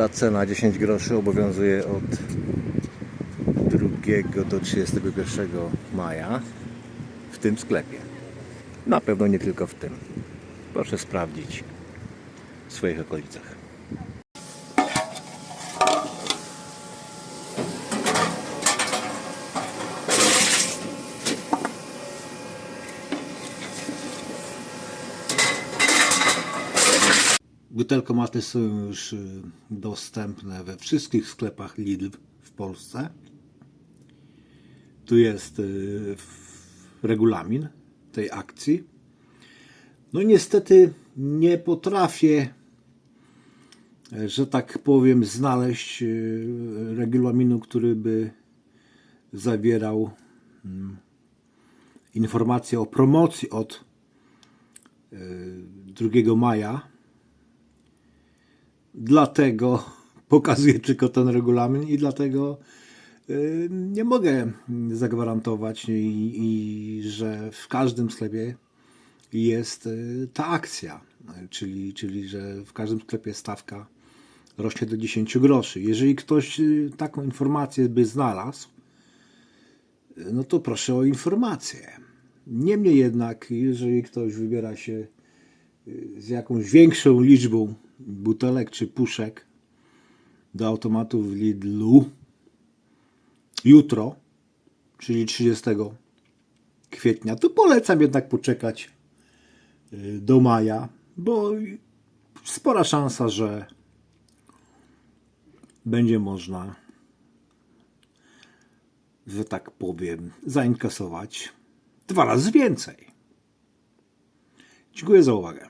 Ta cena 10 groszy obowiązuje od 2 do 31 maja w tym sklepie. Na pewno nie tylko w tym. Proszę sprawdzić w swoich okolicach. Butelkomaty są już y, dostępne we wszystkich sklepach Lidl w Polsce. Tu jest y, regulamin tej akcji. No niestety nie potrafię, że tak powiem, znaleźć y, regulaminu, który by zawierał mm, informację o promocji od y, 2 maja dlatego pokazuję tylko ten regulamin i dlatego y, nie mogę zagwarantować, i, i, że w każdym sklepie jest y, ta akcja, czyli, czyli że w każdym sklepie stawka rośnie do 10 groszy. Jeżeli ktoś y, taką informację by znalazł, no to proszę o informację. Niemniej jednak, jeżeli ktoś wybiera się z jakąś większą liczbą butelek czy puszek do automatów w Lidlu jutro, czyli 30 kwietnia, to polecam jednak poczekać y, do maja, bo spora szansa, że będzie można, że tak powiem, zainkasować dwa razy więcej. Dziękuję za uwagę.